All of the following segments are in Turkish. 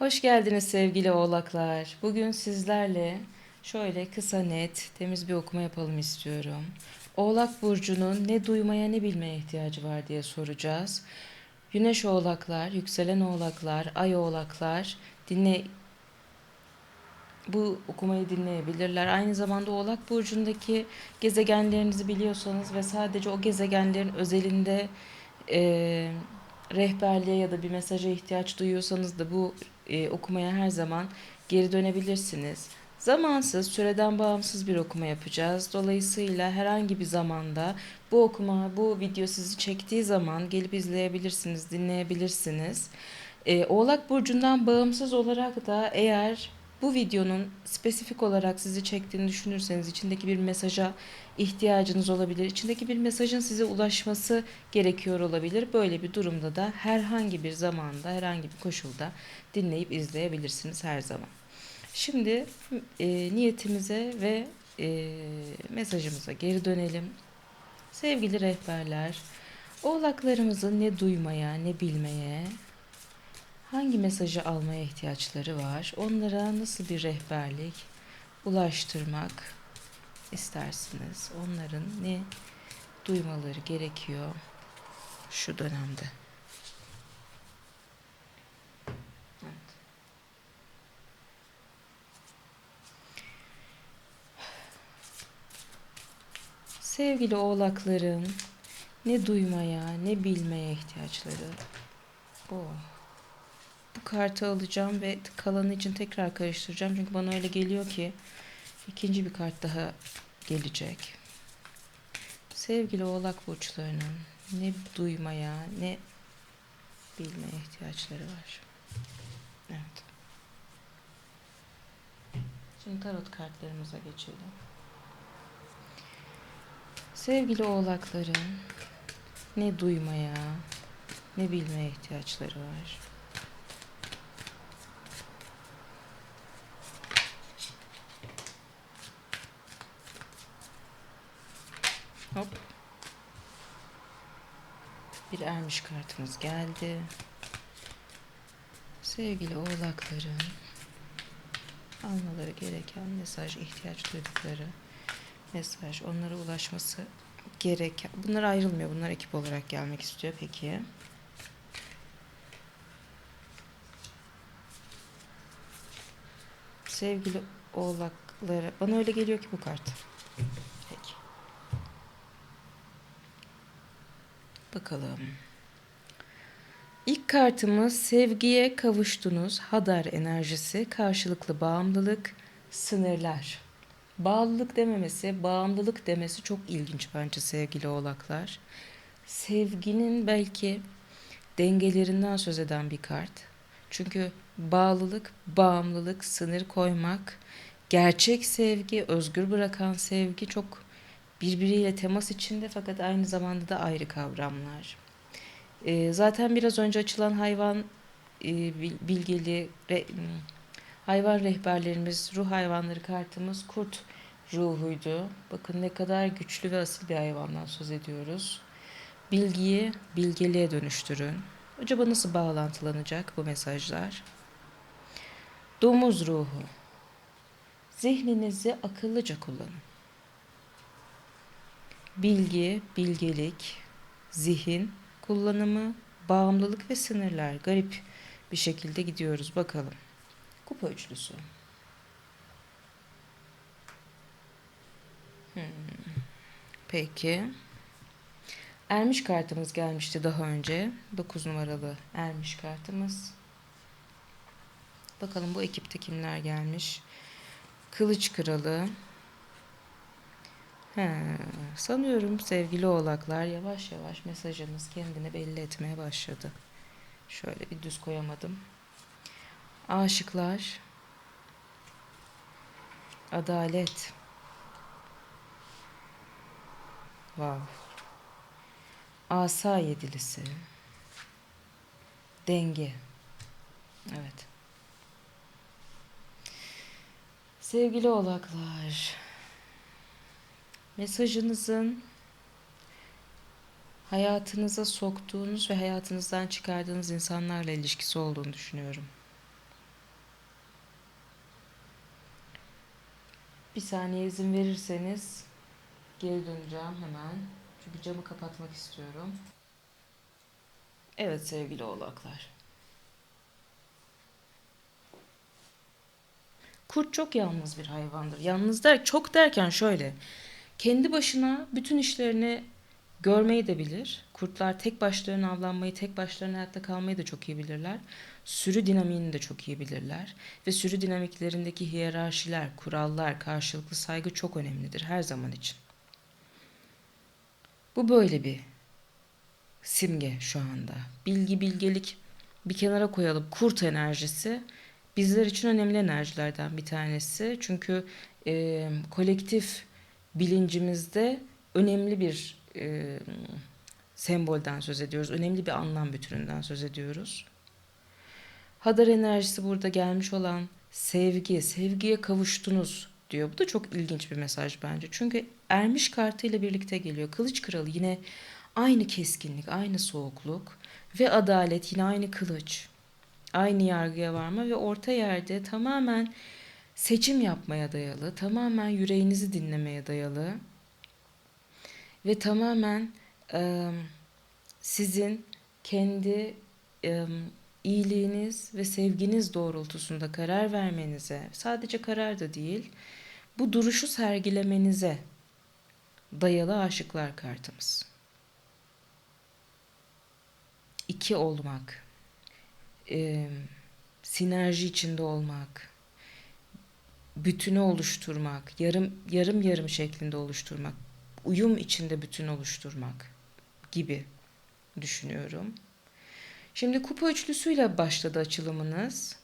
Hoş geldiniz sevgili oğlaklar. Bugün sizlerle şöyle kısa net, temiz bir okuma yapalım istiyorum. Oğlak burcunun ne duymaya ne bilmeye ihtiyacı var diye soracağız. Güneş oğlaklar, yükselen oğlaklar, ay oğlaklar dinle bu okumayı dinleyebilirler. Aynı zamanda Oğlak burcundaki gezegenlerinizi biliyorsanız ve sadece o gezegenlerin özelinde e, rehberliğe ya da bir mesaja ihtiyaç duyuyorsanız da bu e, okumaya her zaman geri dönebilirsiniz. Zamansız, süreden bağımsız bir okuma yapacağız. Dolayısıyla herhangi bir zamanda bu okuma, bu video sizi çektiği zaman gelip izleyebilirsiniz, dinleyebilirsiniz. E, Oğlak Burcu'ndan bağımsız olarak da eğer bu videonun spesifik olarak sizi çektiğini düşünürseniz içindeki bir mesaja ihtiyacınız olabilir. İçindeki bir mesajın size ulaşması gerekiyor olabilir. Böyle bir durumda da herhangi bir zamanda, herhangi bir koşulda dinleyip izleyebilirsiniz her zaman. Şimdi e, niyetimize ve e, mesajımıza geri dönelim. Sevgili rehberler, oğlaklarımızın ne duymaya ne bilmeye, hangi mesajı almaya ihtiyaçları var? Onlara nasıl bir rehberlik ulaştırmak istersiniz? Onların ne duymaları gerekiyor şu dönemde? Sevgili oğlakların ne duymaya ne bilmeye ihtiyaçları bu. Bu kartı alacağım ve kalanı için tekrar karıştıracağım. Çünkü bana öyle geliyor ki ikinci bir kart daha gelecek. Sevgili oğlak burçlarının ne duymaya ne bilmeye ihtiyaçları var. Evet. Şimdi tarot kartlarımıza geçelim. Sevgili oğlakların ne duymaya ne bilmeye ihtiyaçları var. Hop. Bir ermiş kartımız geldi. Sevgili oğlakların almaları gereken mesaj, ihtiyaç duydukları mesaj, onlara ulaşması gereken. Bunlar ayrılmıyor. Bunlar ekip olarak gelmek istiyor. Peki. Sevgili oğlakları. Bana öyle geliyor ki bu kart. Peki. Bakalım. İlk kartımız sevgiye kavuştunuz. Hadar enerjisi, karşılıklı bağımlılık, sınırlar. Bağlılık dememesi, bağımlılık demesi çok ilginç bence sevgili oğlaklar. Sevginin belki dengelerinden söz eden bir kart. Çünkü bağlılık, bağımlılık, sınır koymak, gerçek sevgi, özgür bırakan sevgi çok birbiriyle temas içinde fakat aynı zamanda da ayrı kavramlar. E, zaten biraz önce açılan hayvan e, bilgili re, hayvan rehberlerimiz, ruh hayvanları kartımız kurt ruhuydu. Bakın ne kadar güçlü ve asil bir hayvandan söz ediyoruz. Bilgiyi bilgeliğe dönüştürün. Acaba nasıl bağlantılanacak bu mesajlar? Domuz ruhu. Zihninizi akıllıca kullanın bilgi, bilgelik, zihin kullanımı, bağımlılık ve sınırlar. Garip bir şekilde gidiyoruz bakalım. Kupa üçlüsü. Hmm. Peki. Ermiş kartımız gelmişti daha önce. 9 numaralı ermiş kartımız. Bakalım bu ekipte kimler gelmiş. Kılıç kralı. Sanıyorum sevgili oğlaklar yavaş yavaş mesajınız kendini belli etmeye başladı. Şöyle bir düz koyamadım. Aşıklar. Adalet. Wow. Asa yedilisi. Denge. Evet. Sevgili oğlaklar. Mesajınızın hayatınıza soktuğunuz ve hayatınızdan çıkardığınız insanlarla ilişkisi olduğunu düşünüyorum. Bir saniye izin verirseniz geri döneceğim hemen. Çünkü camı kapatmak istiyorum. Evet sevgili oğlaklar. Kurt çok yalnız bir hayvandır. Yalnız der, çok derken şöyle. Kendi başına bütün işlerini görmeyi de bilir. Kurtlar tek başlarına avlanmayı, tek başlarına hayatta kalmayı da çok iyi bilirler. Sürü dinamiğini de çok iyi bilirler. Ve sürü dinamiklerindeki hiyerarşiler, kurallar, karşılıklı saygı çok önemlidir her zaman için. Bu böyle bir simge şu anda. Bilgi, bilgelik bir kenara koyalım. Kurt enerjisi bizler için önemli enerjilerden bir tanesi. Çünkü e, kolektif bilincimizde önemli bir e, sembolden söz ediyoruz. Önemli bir anlam bütününden söz ediyoruz. Hadar enerjisi burada gelmiş olan sevgi, sevgiye kavuştunuz diyor. Bu da çok ilginç bir mesaj bence. Çünkü ermiş kartı ile birlikte geliyor. Kılıç kralı yine aynı keskinlik, aynı soğukluk ve adalet yine aynı kılıç. Aynı yargıya varma ve orta yerde tamamen seçim yapmaya dayalı, tamamen yüreğinizi dinlemeye dayalı ve tamamen e, sizin kendi e, iyiliğiniz ve sevginiz doğrultusunda karar vermenize, sadece karar da değil, bu duruşu sergilemenize dayalı aşıklar kartımız. İki olmak, e, sinerji içinde olmak, bütünü oluşturmak, yarım yarım yarım şeklinde oluşturmak, uyum içinde bütün oluşturmak gibi düşünüyorum. Şimdi kupa üçlüsüyle başladı açılımınız.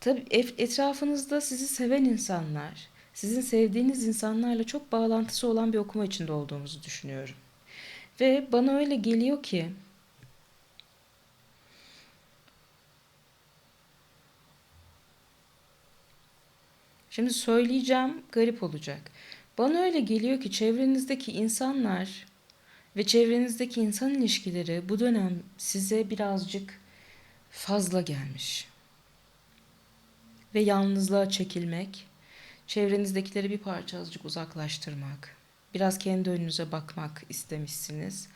Tabii etrafınızda sizi seven insanlar, sizin sevdiğiniz insanlarla çok bağlantısı olan bir okuma içinde olduğumuzu düşünüyorum. Ve bana öyle geliyor ki Şimdi söyleyeceğim garip olacak. Bana öyle geliyor ki çevrenizdeki insanlar ve çevrenizdeki insan ilişkileri bu dönem size birazcık fazla gelmiş. Ve yalnızlığa çekilmek, çevrenizdekileri bir parça azıcık uzaklaştırmak, biraz kendi önünüze bakmak istemişsiniz.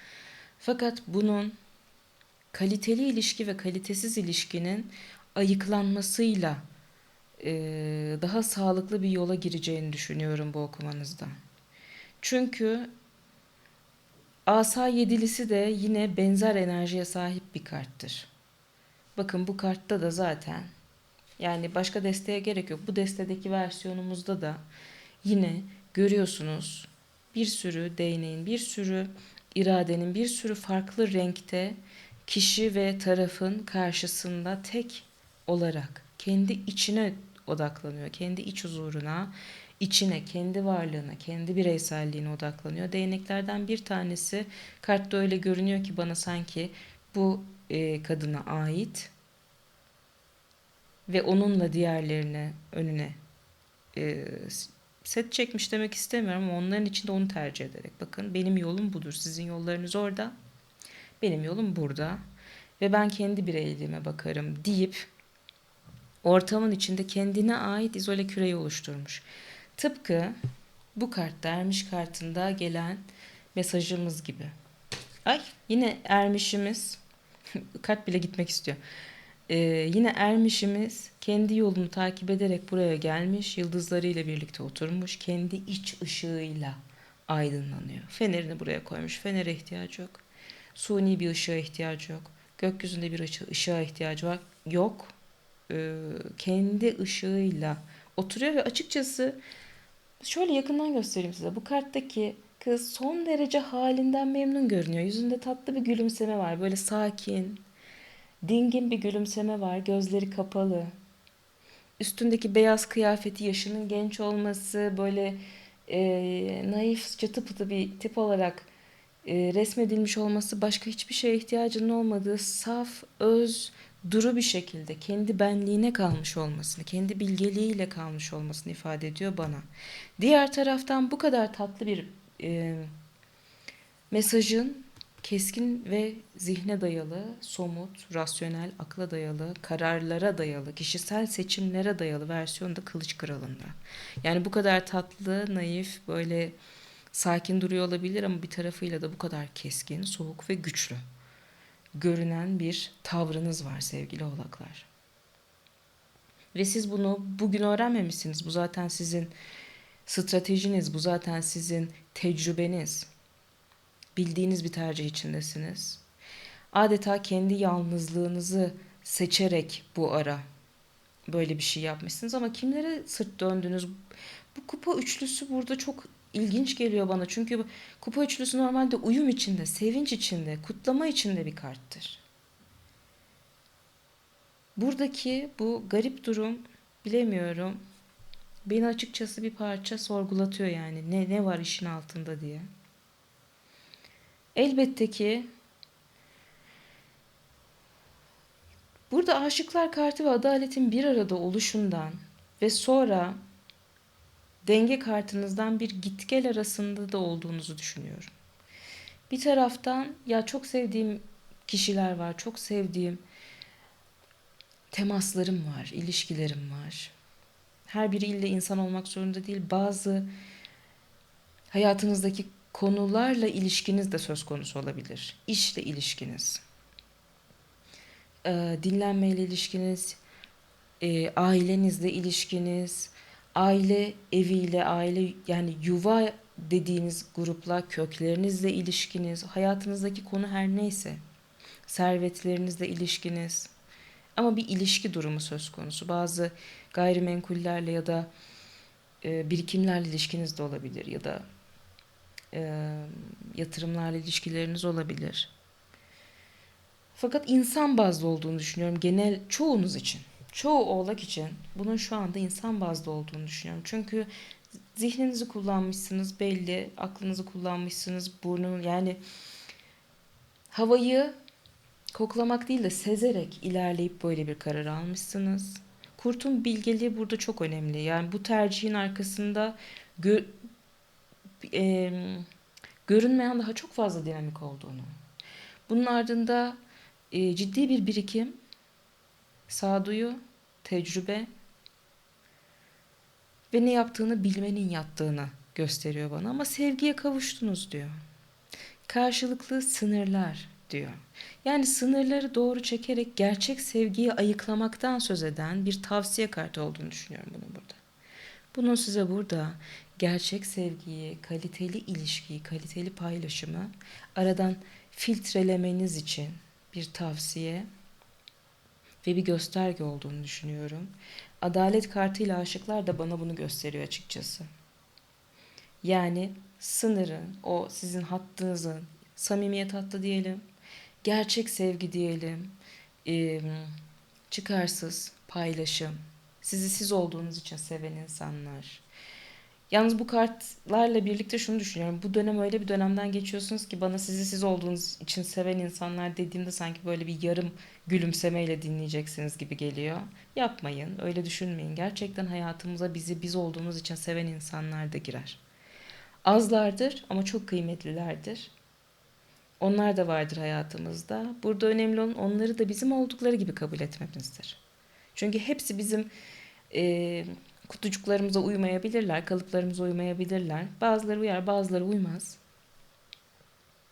Fakat bunun kaliteli ilişki ve kalitesiz ilişkinin ayıklanmasıyla daha sağlıklı bir yola gireceğini düşünüyorum bu okumanızda. Çünkü Asa yedilisi de yine benzer enerjiye sahip bir karttır. Bakın bu kartta da zaten yani başka desteğe gerek yok. Bu destedeki versiyonumuzda da yine görüyorsunuz bir sürü değneğin, bir sürü iradenin, bir sürü farklı renkte kişi ve tarafın karşısında tek olarak kendi içine odaklanıyor. Kendi iç huzuruna, içine, kendi varlığına, kendi bireyselliğine odaklanıyor. Değneklerden bir tanesi kartta öyle görünüyor ki bana sanki bu e, kadına ait ve onunla diğerlerine önüne e, set çekmiş demek istemiyorum ama onların içinde onu tercih ederek bakın benim yolum budur. Sizin yollarınız orada. Benim yolum burada ve ben kendi bireyliğime bakarım deyip ortamın içinde kendine ait izole küreyi oluşturmuş. Tıpkı bu kartta Ermiş kartında gelen mesajımız gibi. Ay yine Ermiş'imiz kart bile gitmek istiyor. Ee, yine Ermiş'imiz kendi yolunu takip ederek buraya gelmiş, yıldızlarıyla birlikte oturmuş, kendi iç ışığıyla aydınlanıyor. Fenerini buraya koymuş. Fenere ihtiyacı yok. Suni bir ışığa ihtiyacı yok. Gökyüzünde bir ışığa ihtiyacı var. Yok. Ee, kendi ışığıyla oturuyor ve açıkçası şöyle yakından göstereyim size. Bu karttaki kız son derece halinden memnun görünüyor. Yüzünde tatlı bir gülümseme var. Böyle sakin, dingin bir gülümseme var. Gözleri kapalı. Üstündeki beyaz kıyafeti, yaşının genç olması, böyle e, naif, çıtı pıtı bir tip olarak e, resmedilmiş olması, başka hiçbir şeye ihtiyacının olmadığı saf, öz, duru bir şekilde kendi benliğine kalmış olmasını, kendi bilgeliğiyle kalmış olmasını ifade ediyor bana. Diğer taraftan bu kadar tatlı bir e, mesajın keskin ve zihne dayalı, somut, rasyonel, akla dayalı, kararlara dayalı, kişisel seçimlere dayalı versiyonu da Kılıç Kralı'nda. Yani bu kadar tatlı, naif, böyle sakin duruyor olabilir ama bir tarafıyla da bu kadar keskin, soğuk ve güçlü görünen bir tavrınız var sevgili oğlaklar. Ve siz bunu bugün öğrenmemişsiniz. Bu zaten sizin stratejiniz, bu zaten sizin tecrübeniz. Bildiğiniz bir tercih içindesiniz. Adeta kendi yalnızlığınızı seçerek bu ara böyle bir şey yapmışsınız ama kimlere sırt döndünüz? Bu kupa üçlüsü burada çok ilginç geliyor bana. Çünkü kupa üçlüsü normalde uyum içinde, sevinç içinde, kutlama içinde bir karttır. Buradaki bu garip durum bilemiyorum. Beni açıkçası bir parça sorgulatıyor yani. Ne ne var işin altında diye. Elbette ki burada aşıklar kartı ve adaletin bir arada oluşundan ve sonra denge kartınızdan bir git gel arasında da olduğunuzu düşünüyorum. Bir taraftan ya çok sevdiğim kişiler var, çok sevdiğim temaslarım var, ilişkilerim var. Her biri ille insan olmak zorunda değil. Bazı hayatınızdaki konularla ilişkiniz de söz konusu olabilir. İşle ilişkiniz, dinlenmeyle ilişkiniz, ailenizle ilişkiniz, aile eviyle, aile yani yuva dediğiniz grupla, köklerinizle ilişkiniz, hayatınızdaki konu her neyse, servetlerinizle ilişkiniz. Ama bir ilişki durumu söz konusu. Bazı gayrimenkullerle ya da e, birikimlerle ilişkiniz de olabilir ya da e, yatırımlarla ilişkileriniz olabilir. Fakat insan bazlı olduğunu düşünüyorum genel çoğunuz için. Çoğu oğlak için bunun şu anda insan bazlı olduğunu düşünüyorum. Çünkü zihninizi kullanmışsınız belli, aklınızı kullanmışsınız, burnun yani havayı koklamak değil de sezerek ilerleyip böyle bir karar almışsınız. Kurtun bilgeliği burada çok önemli. Yani bu tercihin arkasında gö e, görünmeyen daha çok fazla dinamik olduğunu. Bunun ardında e, ciddi bir birikim, sağduyu, tecrübe ve ne yaptığını bilmenin yattığını gösteriyor bana. Ama sevgiye kavuştunuz diyor. Karşılıklı sınırlar diyor. Yani sınırları doğru çekerek gerçek sevgiyi ayıklamaktan söz eden bir tavsiye kartı olduğunu düşünüyorum bunun burada. Bunun size burada gerçek sevgiyi, kaliteli ilişkiyi, kaliteli paylaşımı aradan filtrelemeniz için bir tavsiye ve bir gösterge olduğunu düşünüyorum. Adalet kartıyla aşıklar da bana bunu gösteriyor açıkçası. Yani sınırın, o sizin hattınızın, samimiyet hattı diyelim, gerçek sevgi diyelim, çıkarsız paylaşım, sizi siz olduğunuz için seven insanlar, Yalnız bu kartlarla birlikte şunu düşünüyorum. Bu dönem öyle bir dönemden geçiyorsunuz ki bana sizi siz olduğunuz için seven insanlar dediğimde sanki böyle bir yarım gülümsemeyle dinleyeceksiniz gibi geliyor. Yapmayın, öyle düşünmeyin. Gerçekten hayatımıza bizi biz olduğumuz için seven insanlar da girer. Azlardır ama çok kıymetlilerdir. Onlar da vardır hayatımızda. Burada önemli olan onları da bizim oldukları gibi kabul etmemizdir. Çünkü hepsi bizim e, kutucuklarımıza uymayabilirler, kalıplarımıza uymayabilirler. Bazıları uyar, bazıları uymaz.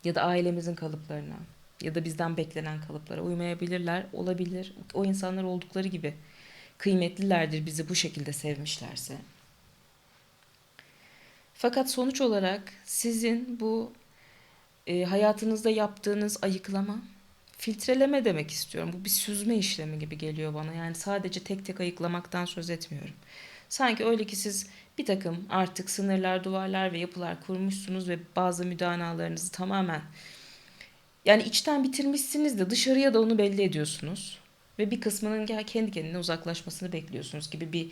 Ya da ailemizin kalıplarına ya da bizden beklenen kalıplara uymayabilirler. Olabilir. O insanlar oldukları gibi kıymetlilerdir bizi bu şekilde sevmişlerse. Fakat sonuç olarak sizin bu e, hayatınızda yaptığınız ayıklama, filtreleme demek istiyorum. Bu bir süzme işlemi gibi geliyor bana. Yani sadece tek tek ayıklamaktan söz etmiyorum. Sanki öyle ki siz bir takım artık sınırlar, duvarlar ve yapılar kurmuşsunuz ve bazı müdanalarınızı tamamen yani içten bitirmişsiniz de dışarıya da onu belli ediyorsunuz. Ve bir kısmının kendi kendine uzaklaşmasını bekliyorsunuz gibi bir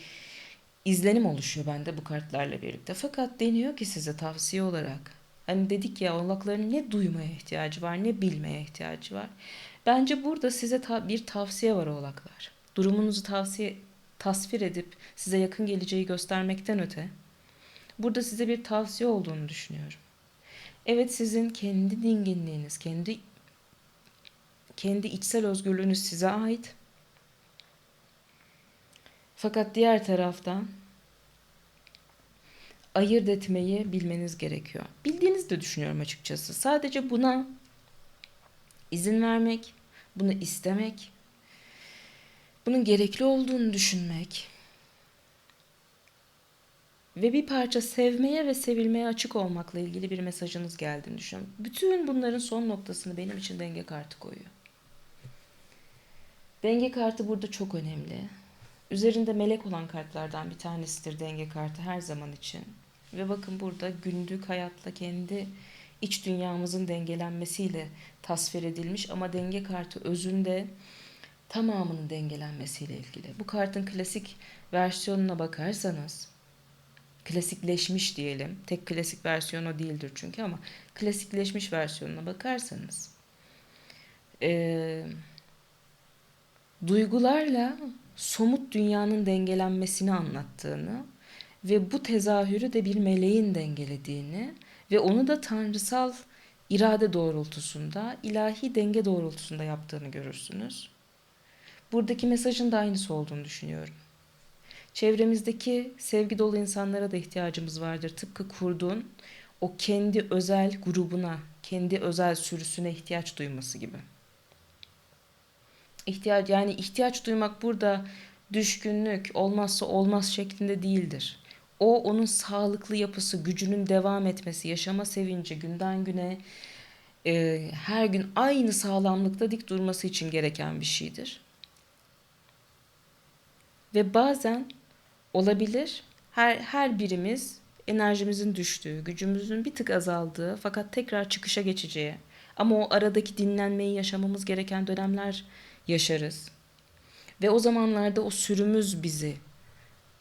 izlenim oluşuyor bende bu kartlarla birlikte. Fakat deniyor ki size tavsiye olarak. Hani dedik ya oğlakların ne duymaya ihtiyacı var ne bilmeye ihtiyacı var. Bence burada size ta- bir tavsiye var oğlaklar. Durumunuzu tavsiye tasvir edip size yakın geleceği göstermekten öte burada size bir tavsiye olduğunu düşünüyorum. Evet sizin kendi dinginliğiniz, kendi kendi içsel özgürlüğünüz size ait. Fakat diğer taraftan ayırt etmeyi bilmeniz gerekiyor. Bildiğinizi de düşünüyorum açıkçası. Sadece buna izin vermek, bunu istemek, bunun gerekli olduğunu düşünmek ve bir parça sevmeye ve sevilmeye açık olmakla ilgili bir mesajınız geldiğini düşünüyorum. Bütün bunların son noktasını benim için denge kartı koyuyor. Denge kartı burada çok önemli. Üzerinde melek olan kartlardan bir tanesidir denge kartı her zaman için. Ve bakın burada günlük hayatla kendi iç dünyamızın dengelenmesiyle tasvir edilmiş ama denge kartı özünde tamamının dengelenmesiyle ilgili. Bu kartın klasik versiyonuna bakarsanız klasikleşmiş diyelim. Tek klasik versiyonu değildir çünkü ama klasikleşmiş versiyonuna bakarsanız e, duygularla somut dünyanın dengelenmesini anlattığını ve bu tezahürü de bir meleğin dengelediğini ve onu da tanrısal irade doğrultusunda, ilahi denge doğrultusunda yaptığını görürsünüz. Buradaki mesajın da aynısı olduğunu düşünüyorum. Çevremizdeki sevgi dolu insanlara da ihtiyacımız vardır. Tıpkı kurdun o kendi özel grubuna, kendi özel sürüsüne ihtiyaç duyması gibi. İhtiyaç yani ihtiyaç duymak burada düşkünlük, olmazsa olmaz şeklinde değildir. O onun sağlıklı yapısı, gücünün devam etmesi, yaşama sevinci, günden güne e, her gün aynı sağlamlıkta dik durması için gereken bir şeydir. Ve bazen olabilir her her birimiz enerjimizin düştüğü, gücümüzün bir tık azaldığı fakat tekrar çıkışa geçeceği ama o aradaki dinlenmeyi yaşamamız gereken dönemler yaşarız. Ve o zamanlarda o sürümüz bizi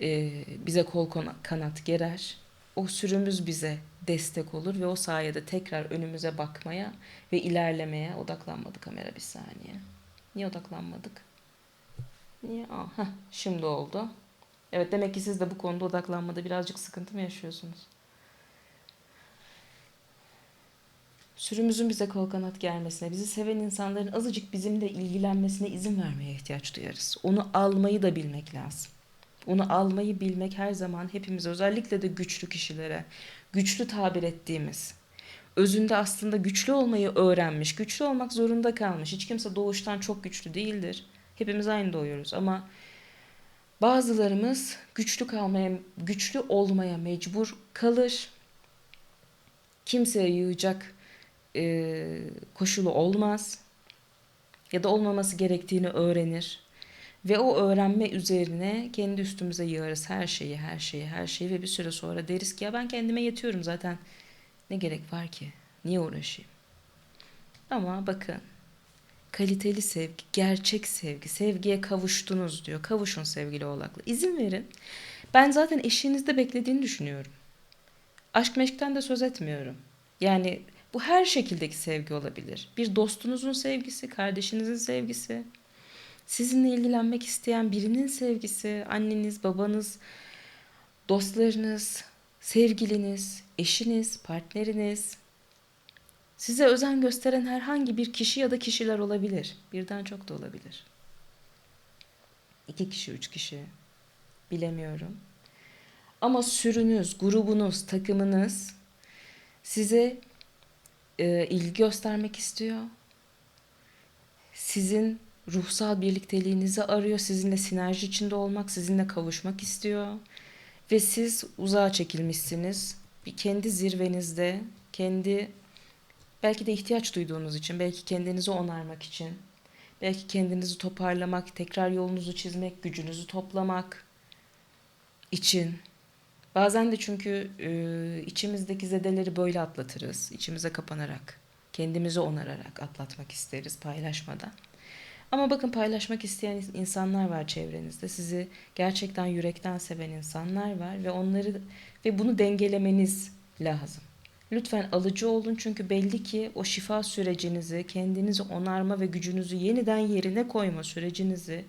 e, bize kol kanat gerer. O sürümüz bize destek olur ve o sayede tekrar önümüze bakmaya ve ilerlemeye odaklanmadı kamera bir saniye. Niye odaklanmadık? Niye? Aa, şimdi oldu. Evet demek ki siz de bu konuda odaklanmada birazcık sıkıntı mı yaşıyorsunuz? Sürümüzün bize kol kanat gelmesine, bizi seven insanların azıcık bizimle ilgilenmesine izin vermeye ihtiyaç duyarız. Onu almayı da bilmek lazım. Onu almayı bilmek her zaman hepimiz özellikle de güçlü kişilere, güçlü tabir ettiğimiz, özünde aslında güçlü olmayı öğrenmiş, güçlü olmak zorunda kalmış. Hiç kimse doğuştan çok güçlü değildir. Hepimiz aynı doğuyoruz ama bazılarımız güçlü kalmaya, güçlü olmaya mecbur kalır. Kimseye yığacak e, koşulu olmaz ya da olmaması gerektiğini öğrenir. Ve o öğrenme üzerine kendi üstümüze yığarız her şeyi, her şeyi, her şeyi ve bir süre sonra deriz ki ya ben kendime yetiyorum zaten. Ne gerek var ki? Niye uğraşayım? Ama bakın kaliteli sevgi, gerçek sevgi, sevgiye kavuştunuz diyor. Kavuşun sevgili oğlakla. İzin verin. Ben zaten eşinizde beklediğini düşünüyorum. Aşk meşkten de söz etmiyorum. Yani bu her şekildeki sevgi olabilir. Bir dostunuzun sevgisi, kardeşinizin sevgisi, sizinle ilgilenmek isteyen birinin sevgisi, anneniz, babanız, dostlarınız, sevgiliniz, eşiniz, partneriniz, size özen gösteren herhangi bir kişi ya da kişiler olabilir. Birden çok da olabilir. İki kişi, üç kişi. Bilemiyorum. Ama sürünüz, grubunuz, takımınız size e, ilgi göstermek istiyor. Sizin ruhsal birlikteliğinizi arıyor, sizinle sinerji içinde olmak, sizinle kavuşmak istiyor. Ve siz uzağa çekilmişsiniz. Bir kendi zirvenizde, kendi belki de ihtiyaç duyduğunuz için, belki kendinizi onarmak için, belki kendinizi toparlamak, tekrar yolunuzu çizmek, gücünüzü toplamak için. Bazen de çünkü e, içimizdeki zedeleri böyle atlatırız, içimize kapanarak, kendimizi onararak atlatmak isteriz paylaşmadan. Ama bakın paylaşmak isteyen insanlar var çevrenizde. Sizi gerçekten yürekten seven insanlar var ve onları ve bunu dengelemeniz lazım. Lütfen alıcı olun çünkü belli ki o şifa sürecinizi, kendinizi onarma ve gücünüzü yeniden yerine koyma sürecinizi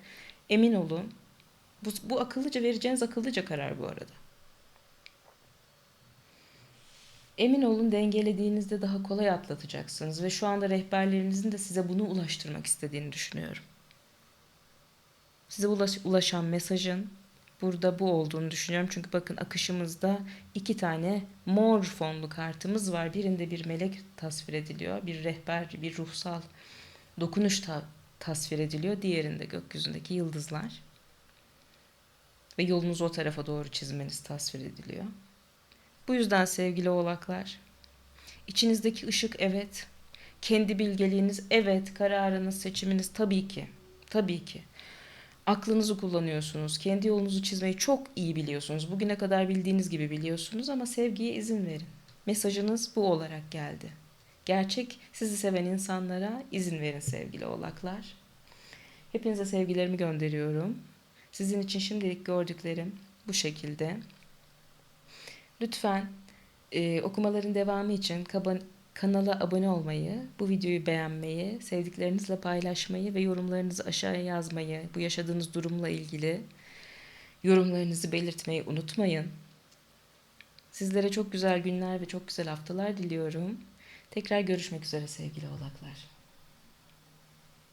emin olun. Bu, bu akıllıca vereceğiniz akıllıca karar bu arada. Emin olun dengelediğinizde daha kolay atlatacaksınız ve şu anda rehberlerinizin de size bunu ulaştırmak istediğini düşünüyorum. Size ulaş, ulaşan mesajın burada bu olduğunu düşünüyorum. Çünkü bakın akışımızda iki tane mor fonlu kartımız var. Birinde bir melek tasvir ediliyor. Bir rehber, bir ruhsal dokunuş ta- tasvir ediliyor. Diğerinde gökyüzündeki yıldızlar. Ve yolunuzu o tarafa doğru çizmeniz tasvir ediliyor. Bu yüzden sevgili oğlaklar, içinizdeki ışık evet, kendi bilgeliğiniz evet, kararınız, seçiminiz tabii ki, tabii ki. Aklınızı kullanıyorsunuz, kendi yolunuzu çizmeyi çok iyi biliyorsunuz. Bugüne kadar bildiğiniz gibi biliyorsunuz ama sevgiye izin verin. Mesajınız bu olarak geldi. Gerçek sizi seven insanlara izin verin sevgili oğlaklar. Hepinize sevgilerimi gönderiyorum. Sizin için şimdilik gördüklerim bu şekilde. Lütfen e, okumaların devamı için kaba, kanala abone olmayı, bu videoyu beğenmeyi, sevdiklerinizle paylaşmayı ve yorumlarınızı aşağıya yazmayı, bu yaşadığınız durumla ilgili yorumlarınızı belirtmeyi unutmayın. Sizlere çok güzel günler ve çok güzel haftalar diliyorum. Tekrar görüşmek üzere sevgili oğlaklar.